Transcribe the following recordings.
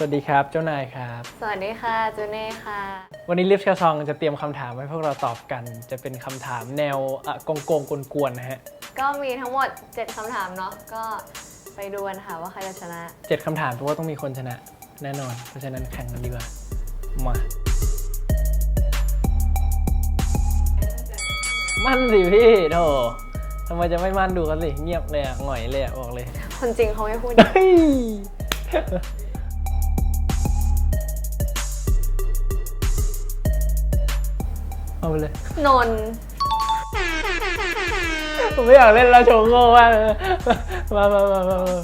สวัสดีครับ เจ้านายครับ สวัสดีค่ะจูเน่ค่ะ วันนี้ลิฟชาซองจะเตรียมคำถามให้พวกเราตอบกัน จะเป็นคำถามแนวอะโกงโกงๆกวนๆนะฮะก็มีทั้งหมด 7คำถามเนาะก็ไปดูกันค่ะว่าใครจะชนะ เจ็ดคำถามเพราะว่าต้องมีคนชนะแน่นอน เพราะฉะนั้นแข่งกันดีกว่า มา มั่นสิพี่โธ่ทำไมจะไม่มั่นดูกันสิ เงียบเลยอะหงอยเลยอะบอกเลย คนจริงเขาไม่พูด เฮ้ย เอาไปเลย นนท์ผมไม่อยากเล่นแล้วโชว์โง่มากเลยมามามามามา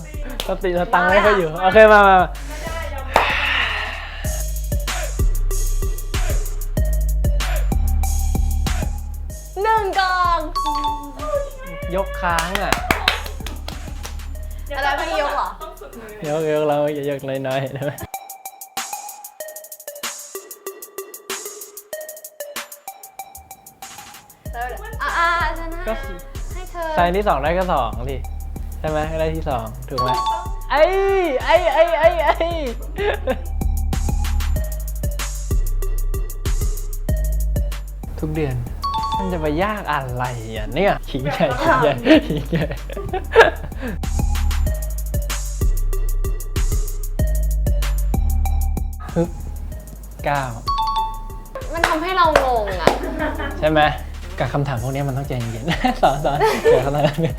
สติสตังค์ไม่ค่อยอยู่ โอเค มามามาหนึ่งกอง ยกค้างอะ อะไรพี่ยกเหรอ ยกยกเราอย่ายกน้อยๆได้ไหม แล้วอ่าอ่าชนะก็ ให้เธอไซน์ที่สองได้ก็สองสิใช่ไหมได้ที่สองถูกไหมไอ้ไอ้ไอ้ไอ้ไอ้ทุกเดือน มันจะไปยากอะไรอะเนี่ยขิงใหญ่ขิงใหญ่ขิงใหญ่ฮึบเก้ามันทำให้เรางงอะ ใช่ไหม กับคำถามพวกนี้มันต้องใจเย็นๆสอนสอนเดี๋ยวคำถามนี้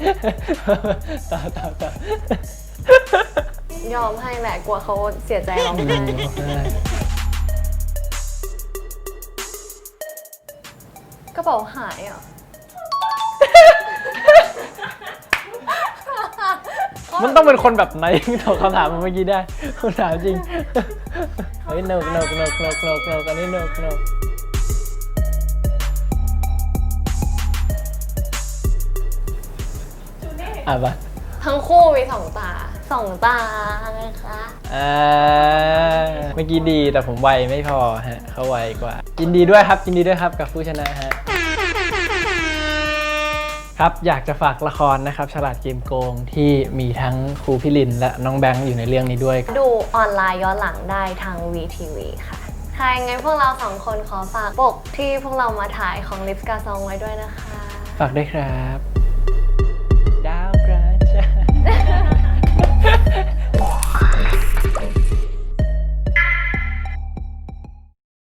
ต่อต่อต่อยอมให้แหละกลัวเขาเสียใจเราอืมใช่กระเป๋าหายเหรอมันต้องเป็นคนแบบไหนที่ตอบคำถามเมื่อกี้ได้คำถามจริง เฮ้ยนกนกนกนกนกนกอันนี้นกนก อะปะทั้งคู่มีสองตาสองตานะคะอ่าเมื่อกี้ดีแต่ผมไวไม่พอฮะเขาไวกว่า ยินดีด้วยครับยินดีด้วยครับกับผู้ชนะฮะครับ อยากจะฝากละครนะครับ ฉลาดเกมโกงที่มีทั้งครูพิลิน และน้องแบงค์อยู่ในเรื่องนี้ด้วย ดูออนไลน์ย้อนหลังได้ทาง VTV ค่ะค่ะยังไงพวกเราสองคนขอฝากปกที่พวกเรามาถ่ายของลิฟกาซองไว้ด้วยนะคะ ฝากด้วยครับ